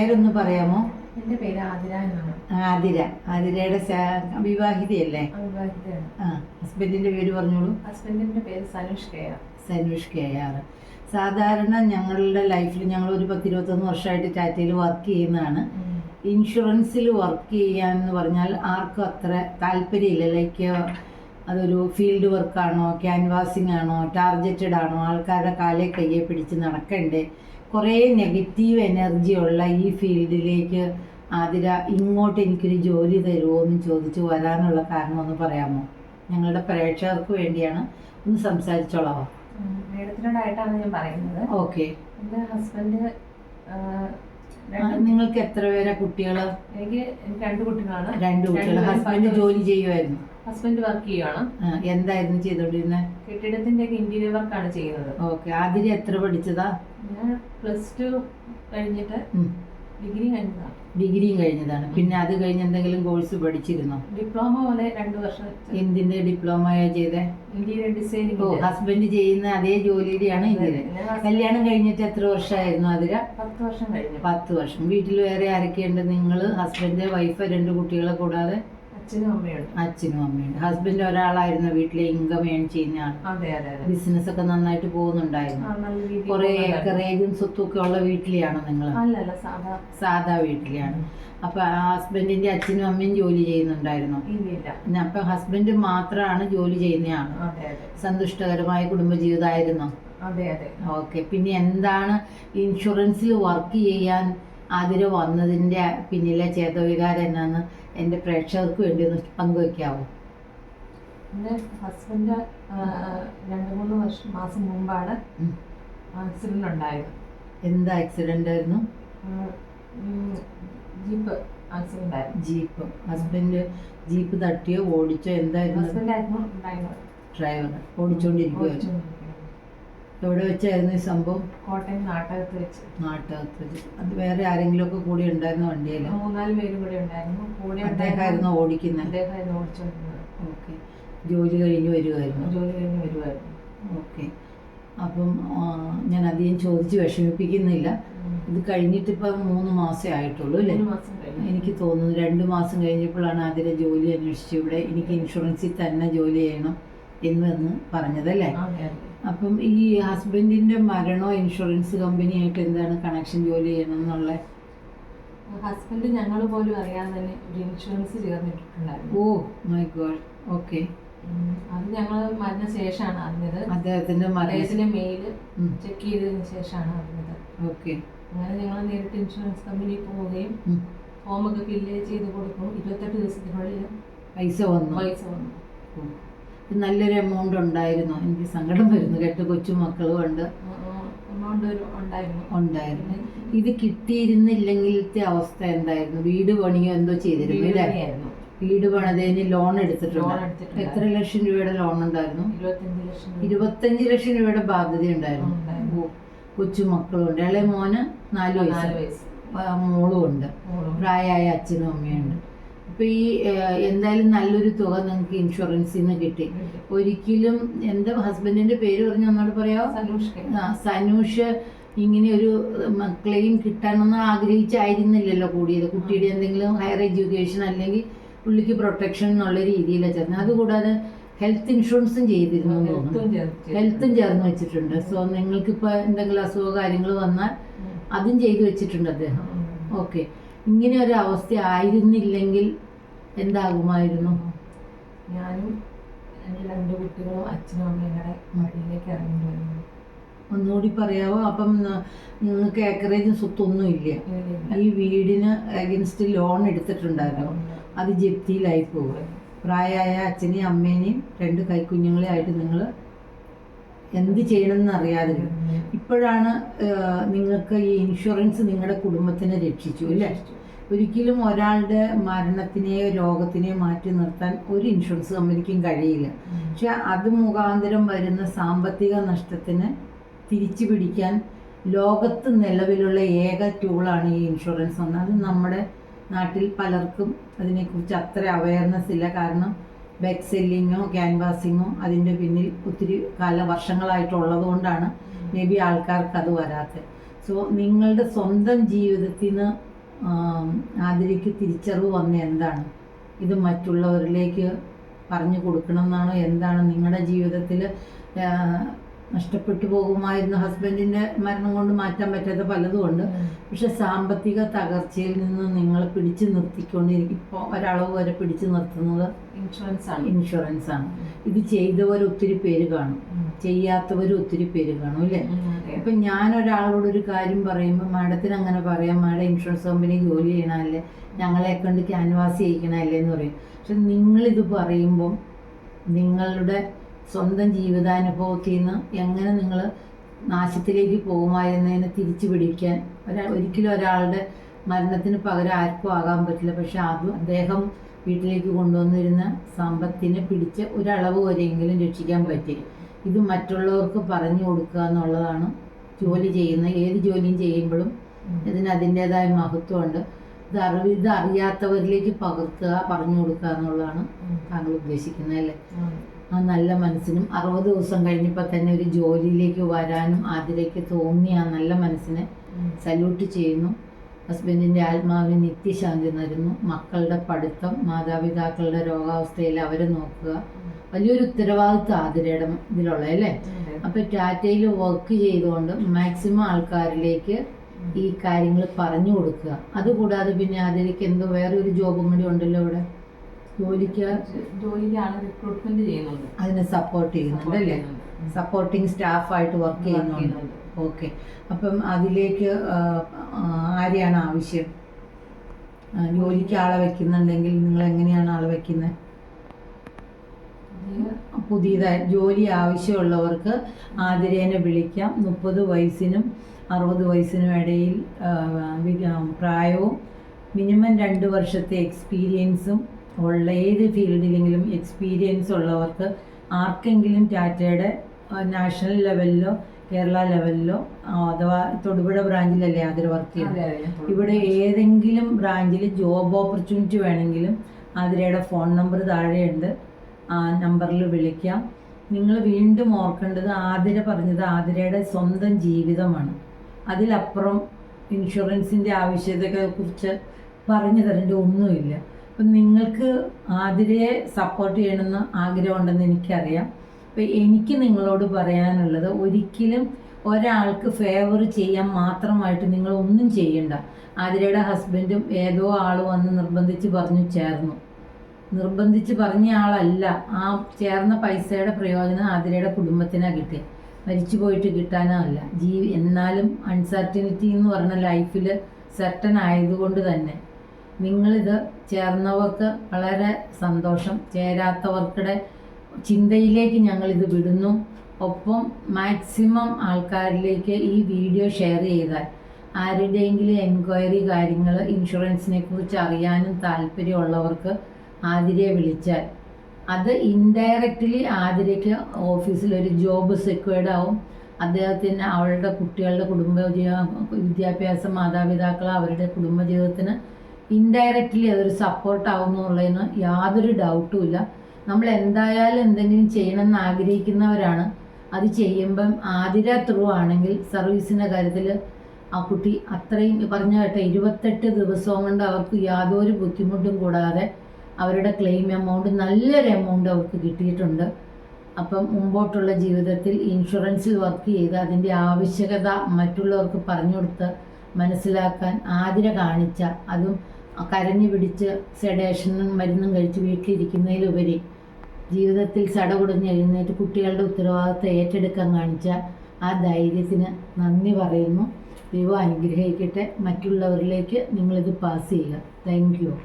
പേരൊന്ന് പറയാമോ? എന്റെ പേര് ആതിര എന്നാണ്. ആതിര. ആതിരയുടെ വിവാഹിതയല്ലേ? ആ ഹസ്ബൻഡിന്റെ പേര് പറഞ്ഞോളൂ. ഹസ്ബൻഡിന്റെ പേര് Sanush K R Sanush K R. സാധാരണ ഞങ്ങളുടെ ലൈഫിൽ ഞങ്ങൾ ഒരു പത്തിരുപത്തൊന്ന് വർഷമായിട്ട് ടാറ്റയിൽ വർക്ക് ചെയ്യുന്നതാണ്. ഇൻഷുറൻസിൽ വർക്ക് ചെയ്യാൻ എന്ന് പറഞ്ഞാൽ ആർക്കും അത്ര താല്പര്യമില്ല. ലൈക്ക് അതൊരു ഫീൽഡ് വർക്കാണോ ക്യാൻവാസിങ് ആണോ ടാർഗറ്റഡ് ആണോ ആൾക്കാരുടെ കാലേ കയ്യെ പിടിച്ച് നടക്കണ്ടേ? കുറേ നെഗറ്റീവ് എനർജി ഉള്ള ഈ ഫീൽഡിലേക്ക് ആതിര ഇങ്ങോട്ട് എനിക്കൊരു ജോലി തരുമോ എന്ന് ചോദിച്ചു വരാനുള്ള കാരണം ഒന്ന് പറയാമോ? ഞങ്ങളുടെ പ്രേക്ഷകർക്ക് വേണ്ടിയാണ് ഒന്ന് സംസാരിച്ചോളാമോ മേഡത്തിനോടായിട്ടാണ് ഞാൻ പറയുന്നത്. ഓക്കെ. എന്റെ ഹസ്ബൻഡ് നിങ്ങൾക്ക് എത്ര പേരെ കുട്ടികൾ എനിക്ക് രണ്ട് കുട്ടികളാണ്. രണ്ട് കുട്ടികൾ ഹസ്ബൻഡ് ജോലി ചെയ്യുമായിരുന്നു ഹസ്ബൻഡ് വർക്ക് ചെയ്യുവാണ്. എന്തായിരുന്നു ചെയ്തോണ്ടിരുന്നത് കെട്ടിടത്തിന്റെ ഒക്കെ ഇന്റീരിയർ വർക്കാണ് ചെയ്യുന്നത്. ഓക്കെ ആദ്യം എത്ര പഠിച്ചതാ? ഞാൻ പ്ലസ് ടു കഴിഞ്ഞിട്ട് ഡിഗ്രി കഴിഞ്ഞതാണ്. ഡിഗ്രിയും കഴിഞ്ഞതാണ്. പിന്നെ അത് കഴിഞ്ഞ് എന്തെങ്കിലും കോഴ്സ് പഠിച്ചിരുന്നോ? ഡിപ്ലോമ പോലെ രണ്ടു വർഷം എന്തിന്റെ ഡിപ്ലോമയാ ചെയ്തേ? ഇന്റീരിയർ ഓ ഡിസൈനിങ് ഹസ്ബൻഡ് ചെയ്യുന്ന അതേ ജോലിയിലാണ് ഇതിൽ കല്യാണം കഴിഞ്ഞിട്ട് എത്ര വർഷമായിരുന്നു അതിര പത്ത് വർഷം കഴിഞ്ഞു. പത്ത് വർഷം. വീട്ടിൽ വേറെ ആരൊക്കെയുണ്ട്? നിങ്ങൾ ഹസ്ബൻഡ് വൈഫ് രണ്ട് കുട്ടികളെ കൂടാതെ? അച്ഛനും അമ്മയുണ്ട്. അച്ഛനും അമ്മയുണ്ട്. ഹസ്ബൻഡ് ഒരാളായിരുന്നു വീട്ടിലെ ഇൻകം ഏൺ ചെയ്യുന്ന ആൾ. ബിസിനസ് ഒക്കെ നന്നായിട്ട് പോകുന്നുണ്ടായിരുന്നു. കുറെ ഏക്കറേജും സ്വത്തും ഒക്കെ ഉള്ള വീട്ടിലെയാണ് നിങ്ങൾ സാധാ. വീട്ടിലെയാണ്. അപ്പൊ ആ ഹസ്ബൻഡിന്റെ അച്ഛനും അമ്മയും ജോലി ചെയ്യുന്നുണ്ടായിരുന്നു? അപ്പൊ ഹസ്ബൻഡ് മാത്രമാണ് ജോലി അതെ സന്തുഷ്ടകരമായ കുടുംബജീവിതമായിരുന്നു? അതെ അതെ. ഓക്കെ. പിന്നെ എന്താണ് ഇൻഷുറൻസിൽ വർക്ക് ചെയ്യാൻ ആതിര വന്നതിന്റെ പിന്നിലെ ചേതവികാരം എന്നാന്ന് എന്റെ പ്രേക്ഷകർക്ക് വേണ്ടി ഒന്ന് പങ്കുവെക്കാവോ. എന്റെ ഹസ്ബൻഡ് രണ്ട് മൂന്ന് വർഷം മാസം മുമ്പാണ് ആക്സിഡന്റ് ഉണ്ടായത്. എന്ത് ആക്സിഡന്റ് ആയിരുന്നു? ജീപ്പ് ആക്സിഡന്റ് ആയിരുന്നു. ജീപ്പ്. ഹസ്ബൻഡ് ജീപ്പ് തട്ടിയോ ഓടിച്ചോ എന്തായിരുന്നു? ഹസ്ബൻഡ് ആയിരുന്നു ഡ്രൈവർ ഓടിച്ചോണ്ടിരിക്കുവായിരുന്നു. ഓടിച്ചുകൊണ്ടിരിക്കുകയാണ്. എവിടെ വെച്ചായിരുന്നു ഈ സംഭവം. കോട്ടയം നാട്ടകത്ത് വെച്ച്. നാട്ടകത്ത് വെച്ച്. അത് വേറെ ആരെങ്കിലും ഒക്കെ കൂടി ഉണ്ടായിരുന്ന വണ്ടിയിൽ മൂന്നാൽ പേരും കൂടി ഉണ്ടായിരുന്നു. കൂടെ അദ്ദേഹമായിരുന്നു ഓടിക്കുന്നത് അദ്ദേഹമായിരുന്നു ഓടിച്ചോണ്ടിരുന്നത്. ഓക്കെ. ജോലി കഴിഞ്ഞ് വരുമായിരുന്നു ജോലി കഴിഞ്ഞ് വരുമായിരുന്നു ഓക്കെ. അപ്പം ഞാൻ അധികം ചോദിച്ച് വിഷമിപ്പിക്കുന്നില്ല. ഇത് കഴിഞ്ഞിട്ട് ഇപ്പം മൂന്ന് മാസേ ആയിട്ടുള്ളൂ അല്ലേ? എനിക്ക് തോന്നുന്നു രണ്ട് മാസം കഴിഞ്ഞപ്പോഴാണ് അതിലെ ജോലി അന്വേഷിച്ച് ഇവിടെ എനിക്ക് ഇൻഷുറൻസിൽ തന്നെ ജോലി ചെയ്യണം. എന്ന് വന്ന് പറഞ്ഞതല്ലേ അപ്പം ഈ ഹസ്ബൻഡിന്റെ മരണോ ഇൻഷുറൻസ് കമ്പനിയായിട്ട് എന്താണ് കണക്ഷൻ ജോലി ചെയ്യണം എന്നുള്ള ഹസ്ബൻഡ് ഞങ്ങൾ പോലും അറിയാതെ തന്നെ ഒരു ഇൻഷുറൻസ് ചേർന്നിട്ടുണ്ടായിരുന്നു. Oh my god. ഓക്കെ. അത് ഞങ്ങൾ മരണ ശേഷമാണ് അറിഞ്ഞത്. അദ്ദേഹത്തിന്റെ അദ്ദേഹത്തിന്റെ മെയിൽ ചെക്ക് ചെയ്തതിന് ശേഷമാണ് അറിഞ്ഞത്. ഓക്കെ. അങ്ങനെ ഞങ്ങൾ നേരിട്ട് ഇൻഷുറൻസ് കമ്പനിയിൽ പോവുകയും ഫോമൊക്കെ ഫില്ല് ചെയ്ത് കൊടുക്കും. ഇരുപത്തെട്ട് ദിവസത്തിനുള്ളിൽ പൈസ വന്നു. പൈസ വന്നു. നല്ലൊരു എമൗണ്ട് ഉണ്ടായിരുന്നു. എനിക്ക് സങ്കടം വരുന്നു. രണ്ട് കൊച്ചുമക്കളും ഉണ്ട് എമൗണ്ട് ഉണ്ടായിരുന്നു. ഉണ്ടായിരുന്നു. ഇത് കിട്ടിയിരുന്നില്ലെങ്കിലത്തെ അവസ്ഥ എന്തായിരുന്നു? വീട് പണിയോ എന്തോ ചെയ്തിരുന്നു അല്ലേ? വീട് പണിതതിന് ലോൺ എടുത്തിട്ടുണ്ട്. എത്ര ലക്ഷം രൂപയുടെ ലോൺ ഉണ്ടായിരുന്നു? ഇരുപത്തഞ്ച് ലക്ഷം രൂപയുടെ ബാധ്യത ഉണ്ടായിരുന്നു. കൊച്ചുമക്കളും ഉണ്ട് കൊച്ചു മക്കളുണ്ട്. ഇളയ മോന് നാല് വയസ്സ്. മോളും ഉണ്ട്. പ്രായമായ അച്ഛനും അമ്മയുണ്ട് അപ്പൊ ഈ എന്തായാലും നല്ലൊരു തുക നിങ്ങൾക്ക് ഇൻഷുറൻസിൽ നിന്ന് കിട്ടി. ഒരിക്കലും എന്റെ ഹസ്ബൻഡിന്റെ പേര് പറഞ്ഞ് ഒന്നോട് പറയാമോ സനൂഷ്. ആ, സനൂഷ് ഇങ്ങനെ ഒരു ക്ലെയിം കിട്ടാനൊന്നും ആഗ്രഹിച്ചായിരുന്നില്ലല്ലോ കൂടിയത്. കുട്ടിയുടെ എന്തെങ്കിലും ഹയർ എഡ്യൂക്കേഷൻ അല്ലെങ്കിൽ പുള്ളിക്ക് പ്രൊട്ടക്ഷൻ എന്നുള്ള രീതിയിലാണ് ചേർന്നത്. അതുകൂടാതെ ഹെൽത്ത് ഇൻഷുറൻസും ചെയ്തിരുന്നു ഹെൽത്തും ചേർന്ന് വെച്ചിട്ടുണ്ട്. സോ നിങ്ങൾക്കിപ്പോൾ എന്തെങ്കിലും അസുഖ കാര്യങ്ങൾ വന്നാൽ അതും ചെയ്തു വെച്ചിട്ടുണ്ട് അദ്ദേഹം. ഓക്കെ. ഇങ്ങനെ ഒരു അവസ്ഥ ആയിരുന്നില്ലെങ്കിൽ എന്താകുമായിരുന്നു? ഞാനും എന്റെ രണ്ട് കുട്ടികളും അച്ഛനും അമ്മയും കൂടെ വഴിയിലേക്ക് ഇറങ്ങിയിട്ടുണ്ടായിരുന്നു ഒന്നുകൂടി പറയാവോ? അപ്പം നിങ്ങൾക്ക് ഏക്കറേജും സ്വത്തൊന്നും ഇല്ല ഈ വീടിന് അഗൻസ്റ്റ് ലോൺ എടുത്തിട്ടുണ്ടായിരുന്നു. അത് ജപ്തിയിലായി പോകും പ്രായമായ അച്ഛനെയും അമ്മേനെയും രണ്ട് കൈക്കുഞ്ഞുങ്ങളെ ആയിട്ട് നിങ്ങൾ എന്ത് ചെയ്യണമെന്ന് അറിയാതെ ഇപ്പോഴാണ് നിങ്ങൾക്ക് ഈ ഇൻഷുറൻസ് നിങ്ങളുടെ കുടുംബത്തിനെ രക്ഷിച്ചു അല്ലേ? ഒരിക്കലും ഒരാളുടെ മരണത്തിനെയോ രോഗത്തിനെയോ മാറ്റി നിർത്താൻ ഒരു ഇൻഷുറൻസ് കമ്പനിക്കും കഴിയില്ല. പക്ഷെ അത് മുഖാന്തരം വരുന്ന സാമ്പത്തിക നഷ്ടത്തിന് തിരിച്ചു പിടിക്കാൻ ലോകത്ത് നിലവിലുള്ള ഏക ടൂളാണ് ഈ ഇൻഷുറൻസ്. എന്ന് അത് നമ്മുടെ നാട്ടിൽ പലർക്കും അതിനെക്കുറിച്ച് അത്ര അവയർനെസ് ഇല്ല. കാരണം ബെക്ക് സെല്ലിങ്ങോ ക്യാൻവാസിങ്ങോ അതിന്റെ പിന്നിൽ ഒത്തിരി കാല വർഷങ്ങളായിട്ടുള്ളത് കൊണ്ടാണ് മേ ബി ആൾക്കാർക്ക് അത് വരാത്തത് സോ നിങ്ങളുടെ സ്വന്തം ജീവിതത്തിൽ നിന്ന് അതിലേക്ക് തിരിച്ചറിവ് വന്ന എന്താണ്? ഇത് മറ്റുള്ളവരിലേക്ക് പറഞ്ഞു കൊടുക്കണം എന്നാണോ എന്താണ് നിങ്ങളുടെ ജീവിതത്തിൽ നഷ്ടപ്പെട്ടു പോകുമായിരുന്നു ഹസ്ബൻഡിന്റെ മരണം കൊണ്ട് മാറ്റാൻ പറ്റാത്ത പലതും ഉണ്ട് പക്ഷെ സാമ്പത്തിക തകർച്ചയിൽ നിന്ന് നിങ്ങൾ പിടിച്ചു നിർത്തിക്കൊണ്ടിരിക്കും. ഇപ്പോൾ ഒരളവ് വരെ പിടിച്ചു നിർത്തുന്നത് ഇൻഷുറൻസ് ആണ്. ഇൻഷുറൻസ് ആണ്. ഇത് ചെയ്തവർ ഒത്തിരി പേര് കാണും. ചെയ്യാത്തവർ ഒത്തിരി പേര് കാണും അല്ലേ? ഇപ്പം ഞാൻ ഒരാളോട് ഒരു കാര്യം പറയുമ്പോൾ മാഡത്തിന് അങ്ങനെ പറയാം. മാഡം ഇൻഷുറൻസ് കമ്പനി ജോലി ചെയ്യണല്ലേ ഞങ്ങളെ കണ്ട് ക്യാൻവാസ് ചെയ്യിക്കണമല്ലേ എന്ന് പറയും. പക്ഷെ നിങ്ങളിത് പറയുമ്പോൾ നിങ്ങളുടെ സ്വന്തം ജീവിതാനുഭവത്തിൽ നിന്ന് എങ്ങനെ നിങ്ങൾ നാശത്തിലേക്ക് പോകുമായിരുന്നതിനെ തിരിച്ചു പിടിക്കാൻ. ഒരാൾ ഒരിക്കലും ഒരാളുടെ മരണത്തിന് പകരം ആർക്കും ആകാൻ പറ്റില്ല. പക്ഷെ അത് അദ്ദേഹം വീട്ടിലേക്ക് കൊണ്ടുവന്നിരുന്ന സമ്പത്തിനെ പിടിച്ച് ഒരളവ് വരെയെങ്കിലും രക്ഷിക്കാൻ പറ്റി ഇത് മറ്റുള്ളവർക്ക് പറഞ്ഞു കൊടുക്കുക എന്നുള്ളതാണ് ജോലി ചെയ്യുന്ന ഏത് ജോലിയും ചെയ്യുമ്പോഴും ഇതിന് അതിന്റെതായ മഹത്വമുണ്ട്. ഇത് അറിവ് ഇത് അറിയാത്തവരിലേക്ക് പകർത്തുക പറഞ്ഞു കൊടുക്കുക എന്നുള്ളതാണ് താങ്കൾ ഉദ്ദേശിക്കുന്നത് അല്ലേ? ആ നല്ല മനസ്സിനും അറുപത് ദിവസം കഴിഞ്ഞപ്പോൾ തന്നെ ഒരു ജോലിയിലേക്ക് വരാനും അതിലേക്ക് തോന്നിയ ആ നല്ല മനസ്സിനെ സല്യൂട്ട് ചെയ്യുന്നു. ഹസ്ബൻഡിന്റെ ആത്മാവിന് നിത്യശാന്തി നൽകുന്നു മക്കളുടെ പഠിത്തം മാതാപിതാക്കളുടെ രോഗാവസ്ഥയിൽ അവരെ നോക്കുക. വലിയൊരു ഉത്തരവാദിത്വം ആതിരയുടെ ഇതിലുള്ള അല്ലേ? അപ്പോൾ ടാറ്റയിൽ വർക്ക് ചെയ്തുകൊണ്ട് മാക്സിമം ആൾക്കാരിലേക്ക് ഈ കാര്യങ്ങൾ പറഞ്ഞു കൊടുക്കുക. അതുകൂടാതെ പിന്നെ ആതിരയ്ക്ക് എന്തോ വേറെ ഒരു ജോബും കൂടി ഉണ്ടല്ലോ ഇവിടെ. ജോലിക്ക് ജോലിക്കാണ് റിക്രൂട്ട്മെന്റ് ചെയ്യുന്നുണ്ട് അതിനെ സപ്പോർട്ട് ചെയ്യുന്നുണ്ട് അല്ലേ? സപ്പോർട്ടിങ് സ്റ്റാഫായിട്ട് വർക്ക് ചെയ്യുന്നുണ്ട്. ഓക്കെ അപ്പം അതിലേക്ക് ആരെയാണ് ആവശ്യം? ജോലിക്ക് ആളെ വെക്കുന്നുണ്ടെങ്കിൽ നിങ്ങൾ എങ്ങനെയാണ് ആളെ വെക്കുന്നത് പുതിയതായി ജോലി ആവശ്യമുള്ളവർക്ക് ആതിരേനെ വിളിക്കാം. മുപ്പത് വയസ്സിനും അറുപത് വയസ്സിനും ഇടയിൽ പ്രായവും മിനിമം രണ്ട് വർഷത്തെ എക്സ്പീരിയൻസും ഉള്ള ഏത് ഫീൽഡിലെങ്കിലും എക്സ്പീരിയൻസ് ഉള്ളവർക്ക് ആർക്കെങ്കിലും ടാറ്റയുടെ നാഷണൽ ലെവലിലോ കേരള ലെവലിലോ അഥവാ തൊടുപുഴ ബ്രാഞ്ചിലല്ലേ അതിൽ വർക്ക് ചെയ്യുന്നത്? ഇവിടെ ഏതെങ്കിലും ബ്രാഞ്ചിൽ ജോബ് ഓപ്പർച്യൂണിറ്റി വേണമെങ്കിലും ആതിരയുടെ ഫോൺ നമ്പർ താഴെയുണ്ട്. ആ നമ്പറിൽ വിളിക്കാം. നിങ്ങൾ വീണ്ടും ഓർക്കേണ്ടത് ആതിര പറഞ്ഞത് ആതിരയുടെ സ്വന്തം ജീവിതമാണ്. അതിലപ്പുറം ഇൻഷുറൻസിന്റെ ആവശ്യകതയെക്കുറിച്ച് പറഞ്ഞു തരേണ്ട ഒന്നുമില്ല. അപ്പം നിങ്ങൾക്ക് ആതിരയെ സപ്പോർട്ട് ചെയ്യണമെന്ന് ആഗ്രഹമുണ്ടെന്ന് എനിക്കറിയാം. അപ്പം എനിക്ക് നിങ്ങളോട് പറയാനുള്ളത് ഒരിക്കലും ഒരാൾക്ക് ഫേവർ ചെയ്യാൻ മാത്രമായിട്ട് നിങ്ങൾ ഒന്നും ചെയ്യണ്ട. ആതിരയുടെ ഹസ്ബൻഡും ഏതോ ആൾ വന്ന് നിർബന്ധിച്ച് പറഞ്ഞു ചേർന്നു. നിർബന്ധിച്ച് പറഞ്ഞ ആളല്ല. ആ ചേർന്ന പൈസയുടെ പ്രയോജനം ആതിരയുടെ കുടുംബത്തിനാണ് കിട്ടിയത് മരിച്ചു പോയിട്ട് കിട്ടാനോ അല്ല ജീവി എന്നാലും അൺസർട്ടനിറ്റി എന്ന് പറഞ്ഞ ലൈഫിൽ സെർട്ടൻ ആയതുകൊണ്ട് തന്നെ. നിങ്ങളിത് ചേർന്നവർക്ക് വളരെ സന്തോഷം. ചേരാത്തവർക്കുടെ ചിന്തയിലേക്ക് ഞങ്ങളിത് വിടുന്നു. ഒപ്പം മാക്സിമം ആൾക്കാരിലേക്ക് ഈ വീഡിയോ ഷെയർ ചെയ്താൽ ആരുടെയെങ്കിലും എൻക്വയറി കാര്യങ്ങൾ ഇൻഷുറൻസിനെ കുറിച്ച് അറിയാനും താല്പര്യമുള്ളവർക്ക് ആതിരയെ വിളിച്ചാൽ അത് ഇൻഡയറക്റ്റ്ലി ആതിരയ്ക്ക് ഓഫീസിൽ ഒരു ജോബ് സെക്യൂർഡ് ആവും. അദ്ദേഹത്തിന് അവളുടെ കുട്ടികളുടെ കുടുംബ വിദ്യാഭ്യാസം മാതാപിതാക്കൾ അവരുടെ കുടുംബജീവിതത്തിന് ഇൻഡയറക്റ്റ്ലി അതൊരു സപ്പോർട്ട് ആവുമെന്നുള്ളതിന് യാതൊരു ഡൗട്ടും ഇല്ല. നമ്മൾ എന്തായാലും എന്തെങ്കിലും ചെയ്യണമെന്ന് ആഗ്രഹിക്കുന്നവരാണ്. അത് ചെയ്യുമ്പം ആതിര ത്രൂ ആണെങ്കിൽ സർവീസിന്റെ കാര്യത്തിൽ ആ കുട്ടി അത്രയും പറഞ്ഞ കേട്ടെ ഇരുപത്തെട്ട് ദിവസവും കൊണ്ട് അവർക്ക് യാതൊരു ബുദ്ധിമുട്ടും കൂടാതെ അവരുടെ ക്ലെയിം എമൗണ്ട് നല്ലൊരു എമൗണ്ട് അവർക്ക് കിട്ടിയിട്ടുണ്ട്. അപ്പം മുമ്പോട്ടുള്ള ജീവിതത്തിൽ ഇൻഷുറൻസിൽ വർക്ക് ചെയ്ത് അതിന്റെ ആവശ്യകത മറ്റുള്ളവർക്ക് പറഞ്ഞു കൊടുത്ത് മനസ്സിലാക്കാൻ ആതിര കാണിച്ച അതും കരഞ്ഞു പിടിച്ച് സെഡേഷനും മരുന്നും കഴിച്ച് വീട്ടിലിരിക്കുന്നതിലുപരി ജീവിതത്തിൽ സടകുടഞ്ഞ് എഴുന്നേറ്റ് കുട്ടികളുടെ ഉത്തരവാദിത്തം ഏറ്റെടുക്കാൻ കാണിച്ച ആ ധൈര്യത്തിന് നന്ദി പറയുന്നു. ദൈവം അനുഗ്രഹിക്കട്ടെ. മറ്റുള്ളവരിലേക്ക് നിങ്ങളിത് പാസ് ചെയ്യുക. Thank you